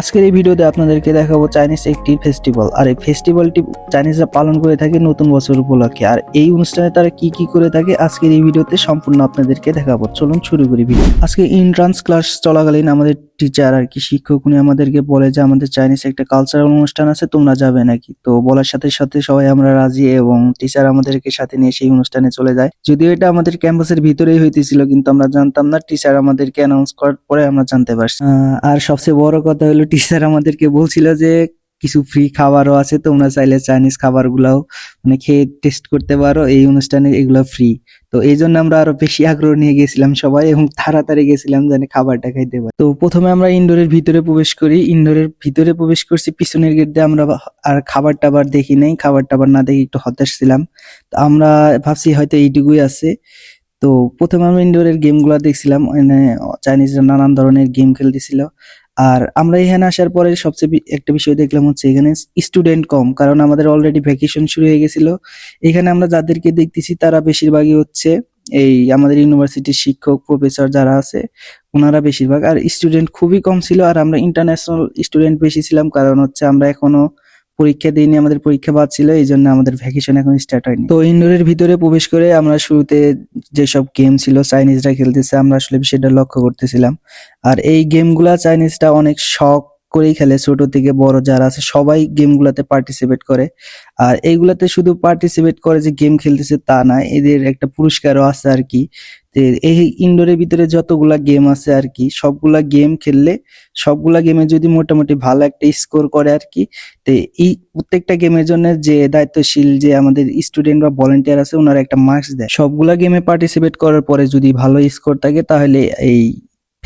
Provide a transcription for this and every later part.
আজকের এই ভিডিওতে আপনাদেরকে দেখাবো চাইনিজ একটি ফেস্টিভ্যাল আর এই ফেস্টিভ্যালটি চাইনিজরা পালন করে থাকে নতুন বছর উপলক্ষে। আর এই অনুষ্ঠানে তারা কি কি করে থাকে আজকের এই ভিডিওতে সম্পূর্ণ আপনাদেরকে দেখাবো। চলুন শুরু করি ভিডিও। আজকে ইন্ট্রান্স ক্লাস চলাকালীন আমাদের টিচার আর কি শিক্ষক উনি আমাদেরকে বলে যে আমাদের চাইনিজ একটা কালচারাল অনুষ্ঠান আছে, তোমরা যাবে নাকি? তো বলার সাথে সাথে সবাই আমরা রাজি এবং টিচার আমাদেরকে সাথে নিয়ে সেই অনুষ্ঠানে চলে যায়। যদিও এটা আমাদের ক্যাম্পাসের ভিতরেই হইতেছিল, কিন্তু আমরা জানতাম না টিচার আমাদেরকে অ্যানাউন্স করার পরে আমরা জানতে পারছি। আর সবচেয়ে বড় কথা হলো টিচার আমাদেরকে বলছিল যে কিছু ফ্রি খাবারও আছে তোমরা চাইলে চাইনিজ খাবারগুলাও মানে খেয়ে টেস্ট করতে পারো, এই অনুষ্ঠানে এগুলো ফ্রি তো এই জন্য আমরা আরও বেশি আগ্রহ নিয়ে গেছিলাম সবাই এবং তাড়াতাড়ি গেছিলাম যেন খাবারটা খাইতে পারি। তো প্রথমে আমরা ইনডোরের ভিতরে প্রবেশ করি। ইনডোরের ভিতরে প্রবেশ করছি, পিছনের গেট দিয়ে আমরা আর খাবার টাবার দেখি নাই খাবার টাবার না দেখে একটু হতাশ ছিলাম। তো আমরা ভাবছি হয়তো এইটুকুই আছে। তো প্রথমে আমরা ইনডোরের গেমগুলো দেখছিলাম মানে চাইনিজরা নানান ধরনের গেম খেলতেছিল। আর আমরা এখানে আসার পরে সবচেয়ে একটা বিষয় দেখলাম হচ্ছে এখানে স্টুডেন্ট কম, কারণ আমাদের অলরেডি ভ্যাকেশন শুরু হয়ে গেছিল। এখানে আমরা যাদেরকে দেখতেছি, তারা বেশিরভাগই হচ্ছে এই আমাদের ইউনিভার্সিটির শিক্ষক প্রফেসর যারা আছে, ওনারা বেশিরভাগ। আর স্টুডেন্ট খুবই কম ছিল, আর আমরা ইন্টারন্যাশনাল স্টুডেন্ট বেশি ছিলাম, কারণ হচ্ছে আমরা এখনও পরীক্ষা দিইনি, আমাদের পরীক্ষা বাদ ছিল, এই জন্য আমাদের ভ্যাকেশন এখন স্টার্ট হয়নি। তো ইনডোরের ভিতরে প্রবেশ করে আমরা শুরুতে যেসব গেম ছিল চাইনিজরা খেলতেছে, আমরা আসলে সেটা লক্ষ্য করতেছিলাম। আর এই গেমগুলা চাইনিজটা অনেক শখ করেই খেলে, ছোট থেকে বড় যারা আছে, সবাই গেমগুলাতে পার্টিসিপেট করে। আর এইগুলাতে শুধু পার্টিসিপেট করে যে গেম খেলতেছে তা না, এদের একটা পুরস্কারও আছে আর কি। এই ইনডোরের ভিতরে যতগুলা গেম আছে আর কি, সবগুলা গেম খেললে, সবগুলা গেমে যদি মোটামুটি ভালো একটা স্কোর করে আর কি, তো এই প্রত্যেকটা গেমের জন্য যে দায়িত্বশীল যে আমাদের স্টুডেন্ট বা ভলেন্টিয়ার আছে, ওনারা একটা মার্কস দেয়। সবগুলা গেমে পার্টিসিপেট করার পরে যদি ভালো স্কোর থাকে, তাহলে এই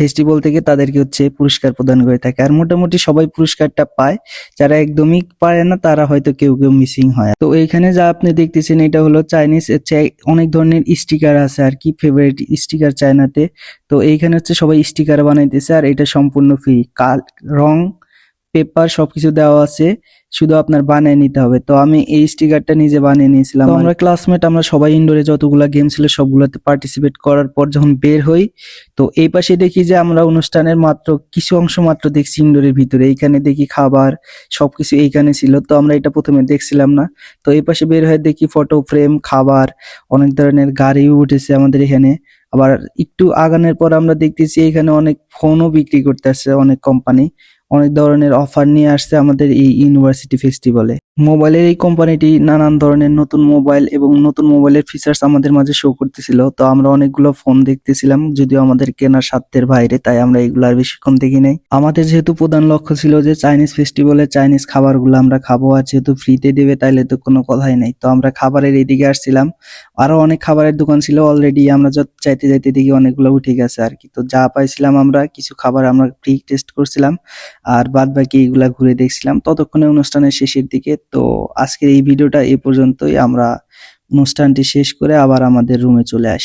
ফেস্টিভ্যাল থেকে তাদেরকে হচ্ছে পুরস্কার প্রদান করে থাকে। আর মোটামুটি সবাই পুরস্কারটা পায়। যারা একদমই পারে না, তারা হয়তো কেউ কেউ মিসিং হয়। তো এইখানে যা আপনি দেখতেছেন, এটা হলো চাইনিজ অনেক ধরনের স্টিকার আছে আর কি ফেভারিট স্টিকার চায়নাতে তো এইখানে হচ্ছে সবাই স্টিকার বানাইতেছে আর এটা সম্পূর্ণ ফ্রি কাল, রং পেপার সবকিছু দেওয়া আছে। শুধু আপনার বানিয়ে নিতে হবে। তো আমি এই স্টিকারটা নিজে বানিয়ে নিয়েছিলাম। আমরা ক্লাসমেট আমরা সবাই ইনডোরে যতগুলা গেম ছিল সবগুলোতে পার্টিসিপেট করার পর যখন বের হই, তো এই পাশে দেখি যে আমরা অনুষ্ঠানের মাত্র কিছু অংশ মাত্র দেখছি ইনডোরের ভিতরে। এইখানে দেখি খাবার, সবকিছু এইখানে ছিল। তো আমরা এটা প্রথমে দেখছিলাম না। তো এই পাশে বের হয়ে দেখি ফটো ফ্রেম খাবার, অনেক ধরনের গাড়িও উঠেছে আমাদের এখানে। আবার একটু আগানের পর আমরা দেখতেছি এখানে অনেক ফোনও বিক্রি করতে আসছে অনেক কোম্পানি অনেক ধরনের অফার নিয়ে আসছে আমাদের এই ইউনিভার্সিটি ফেস্টিভ্যালে মোবাইলের এই কোম্পানিটি নানান ধরনের নতুন মোবাইল এবং নতুন মোবাইলের ফিচার্স আমাদের মাঝে শো করতেছিল। তো আমরা অনেকগুলো ফোন দেখতেছিলাম, যদিও আমাদের কেনার সাধ্যের বাইরে, তাই আমরা এগুলো আর বেশিক্ষণ দেখি নাই। আমাদের যেহেতু প্রধান লক্ষ্য ছিল যে চাইনিজ ফেস্টিভ্যালে চাইনিজ খাবারগুলো আমরা খাব, আর যেহেতু ফ্রিতে দেবে তাইলে তো কোনো কথাই নাই। তো আমরা খাবারের এদিকে আসছিলাম। আরও অনেক খাবারের দোকান ছিল অলরেডি আমরা যত চাইতে চাইতে দেখি অনেকগুলো উঠে গেছে আর কি। তো যা পাইছিলাম আমরা, কিছু খাবার আমরা ফ্রি টেস্ট করছিলাম, আর বাদ বাকি এগুলা ঘুরে দেখছিলাম। ততক্ষণে অনুষ্ঠানের শেষের দিকে তো আজকের এই ভিডিওটা এ পর্যন্তই। আমরা অনুষ্ঠানটি শেষ করে আবার আমাদের রুমে চলে আসি।